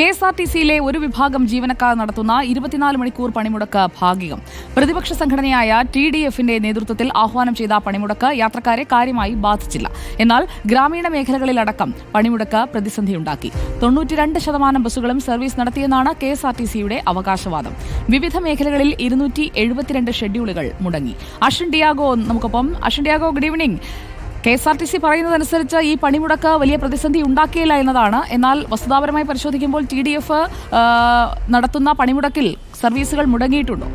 K S R T സിയിലെ ഒരു വിഭാഗം ജീവനക്കാർ നടത്തുന്ന ഇരുപത്തിനാല് മണിക്കൂർ പണിമുടക്ക് ഭാഗികം. പ്രതിപക്ഷ സംഘടനയായ ടി ഡി എഫിന്റെ നേതൃത്വത്തിൽ ആഹ്വാനം ചെയ്ത പണിമുടക്ക് യാത്രക്കാരെ കാര്യമായി ബാധിച്ചില്ല. എന്നാൽ ഗ്രാമീണ മേഖലകളിലടക്കം പണിമുടക്ക് പ്രതിസന്ധിയുണ്ടാക്കി. തൊണ്ണൂറ്റിരണ്ട് ശതമാനം ബസ്സുകളും സർവീസ് നടത്തിയെന്നാണ് കെ എസ് ആർ ടി സിയുടെ അവകാശവാദം. വിവിധ മേഖലകളിൽ ഇരുന്നൂറ്റി എഴുപത്തിരണ്ട് ഷെഡ്യൂളുകൾ മുടങ്ങി. അഷൻ ഡിയാഗോ നമുക്കൊപ്പം. Ashan Diego good evening K S R T C പറയുന്നതനുസരിച്ച് ഈ പണിമുടക്ക് വലിയ പ്രതിസന്ധി ഉണ്ടാക്കിയില്ല എന്നതാണ്. എന്നാൽ വസ്തുതാപരമായി പരിശോധിക്കുമ്പോൾ ടി ഡി എഫ് നടത്തുന്ന പണിമുടക്കിൽ സർവീസുകൾ മുടങ്ങിയിട്ടുണ്ടോ?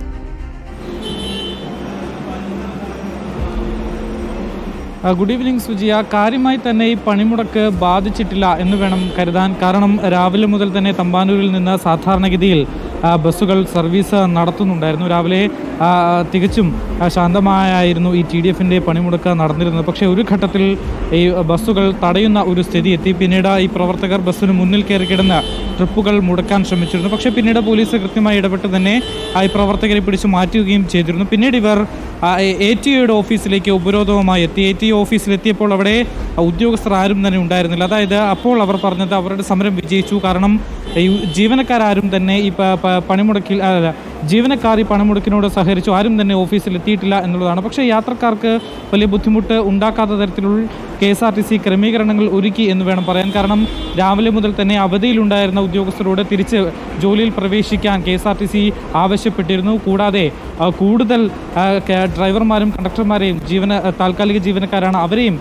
Good evening സുജിയ. കാര്യമായി തന്നെ ഈ പണിമുടക്ക് ബാധിച്ചിട്ടില്ല എന്ന് വേണം കരുതാൻ. കാരണം രാവിലെ മുതൽ തന്നെ തമ്പാനൂരിൽ നിന്ന് സാധാരണഗതിയിൽ ബസ്സുകൾ സർവീസ് നടത്തുന്നുണ്ടായിരുന്നു. രാവിലെ തികച്ചും ശാന്തമായായിരുന്നു ഈ ടി ഡി എഫിന്റെ പണിമുടക്ക് നടന്നിരുന്നത്. പക്ഷേ ഒരു ഘട്ടത്തിൽ ഈ ബസ്സുകൾ തടയുന്ന ഒരു സ്ഥിതി എത്തി. പിന്നീട് ഈ പ്രവർത്തകർ ബസ്സിന് മുന്നിൽ കയറി കിടന്ന് ട്രിപ്പുകൾ മുടക്കാൻ ശ്രമിച്ചിരുന്നു. പക്ഷേ പിന്നീട് പോലീസ് കൃത്യമായി ഇടപെട്ട് തന്നെ ഈ പ്രവർത്തകരെ പിടിച്ചു മാറ്റുകയും ചെയ്തിരുന്നു. പിന്നീട് ഇവർ എ ടി ഒയുടെ ഓഫീസിലേക്ക് ഉപരോധവുമായി എത്തി. എ ടി ഓഫീസിലെത്തിയപ്പോൾ അവിടെ ഉദ്യോഗസ്ഥർ ആരും തന്നെ ഉണ്ടായിരുന്നില്ല. അതായത് അപ്പോൾ അവർ പറഞ്ഞത് അവരുടെ സമരം വിജയിച്ചു. കാരണം ജീവനക്കാരും തന്നെ ഈ പണിമുടക്കിൽ അല്ല ജീവനക്കാർ ഈ പണിമുടക്കിനോട് സഹകരിച്ചു ആരും തന്നെ ഓഫീസിൽ എത്തിയിട്ടില്ല എന്നുള്ളതാണ്. പക്ഷേ യാത്രക്കാർക്ക് വലിയ ബുദ്ധിമുട്ട് ഉണ്ടാക്കാത്ത തരത്തിലുള്ള K S R T C ക്രമീകരണങ്ങൾ ഒരുക്കി എന്ന് വേണം പറയാൻ. കാരണം രാവിലെ മുതൽ തന്നെ അവധിയിലുണ്ടായിരുന്ന ഉദ്യോഗസ്ഥരോട് തിരിച്ച് ജോലിയിൽ പ്രവേശിക്കാൻ K S R T C ആവശ്യപ്പെട്ടിരുന്നു. കൂടാതെ കൂടുതൽ ഡ്രൈവർമാരും കണ്ടക്ടർമാരെയും ജീവന താൽക്കാലിക ജീവനക്കാരാണ് അവരെയും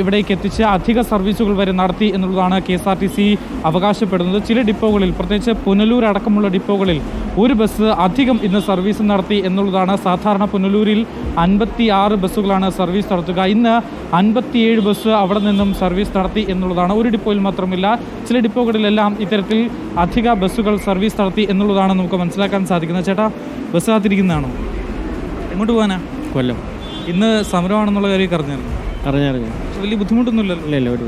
ഇവിടേക്ക് എത്തിച്ച് അധിക സർവീസുകൾ വരെ നടത്തി എന്നുള്ളതാണ് K S R T C അവകാശപ്പെടുന്നത്. ചില ഡിപ്പോകളിൽ പ്രത്യേകിച്ച് പുനലൂർ അടക്കമുള്ള ഡിപ്പോകളിൽ ഒരു ബസ് അധികം ഇന്ന് സർവീസ് നടത്തി എന്നുള്ളതാണ് സാധാരണ പുനലൂരിൽ അൻപത്തി ആറ് ബസ്സുകളാണ് സർവീസ് നടത്തുക. ഇന്ന് അൻപത്തിയേഴ് ബസ് അവിടെ നിന്നും സർവീസ് നടത്തി എന്നുള്ളതാണ്. ഒരു ഡിപ്പോയിൽ മാത്രമില്ല ചില ഡിപ്പോകളിലെല്ലാം ഇത്തരത്തിൽ അധിക ബസ്സുകൾ സർവീസ് നടത്തി എന്നുള്ളതാണ് നമുക്ക് മനസ്സിലാക്കാൻ സാധിക്കുന്നത്. ചേട്ടാ ബസ് കാത്തിരിക്കുന്നതാണോ? എങ്ങോട്ട് പോകാനാ? കൊല്ലം. ഇന്ന് സമരമാണെന്നുള്ള കാര്യം അറിഞ്ഞായിരുന്നു. അറിഞ്ഞറിഞ്ഞു വലിയ ബുദ്ധിമുട്ടൊന്നുമില്ലല്ലോ? ഇല്ല ഇല്ല ഒരു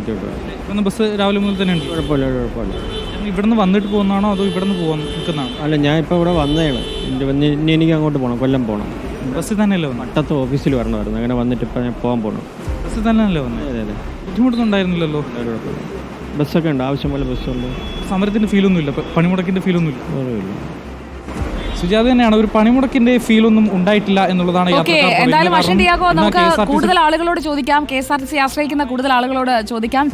ഇന്ന് ബസ് രാവിലെ മുതൽ തന്നെ ഉണ്ട്. കുഴപ്പമില്ല കുഴപ്പമില്ല. ഇവിടുന്ന് വന്നിട്ട് പോകുന്നതാണോ അതോ ഇവിടുന്ന് പോകാൻ നിൽക്കുന്നതാണോ? അല്ല ഞാൻ ഇപ്പോൾ ഇവിടെ വന്നതാണ്. എന്റെ വന്ന് ഇനി എനിക്ക് അങ്ങോട്ട് പോകണം കൊല്ലം പോകണം ബസ്സിൽ തന്നെയല്ലേ വന്നത് പട്ടത്ത് ഓഫീസിൽ വരണമായിരുന്നു അങ്ങനെ വന്നിട്ട് ഇപ്പം ഞാൻ പോകാൻ പോകണം ബസ്സിൽ തന്നെയല്ലേ വന്നത് അതെ അതെ. ബുദ്ധിമുട്ടൊന്നുണ്ടായിരുന്നില്ലല്ലോ ഒരു കുഴപ്പമില്ല. ബസ്സൊക്കെ ഉണ്ട് ആവശ്യം പോലെ ബസ്സുണ്ട്. സമരത്തിന്റെ ഫീലൊന്നും ഇല്ല പ- പണിമുടക്കിന്റെ ഫീലൊന്നും ഇല്ല. ഒന്നുമില്ല. സുജാത തന്നെയാണ് ഒരു പണിമുടക്കിന്റെ ഫീൽ ഒന്നും ഉണ്ടായിട്ടില്ല എന്നുള്ളതാണ് ഓക്കെ യാത്രക്കാർ എന്തായാലും പറയുന്നത്. അഷിൻ ഡിയാഗോ കാരണം ഇന്ന് നമുക്ക് KSRTC കൂടുതൽ ആളുകളോട് ചോദിക്കാം. K S R T C ആശ്രയിക്കുന്ന കൂടുതൽ ആളുകളോട് ചോദിക്കാം.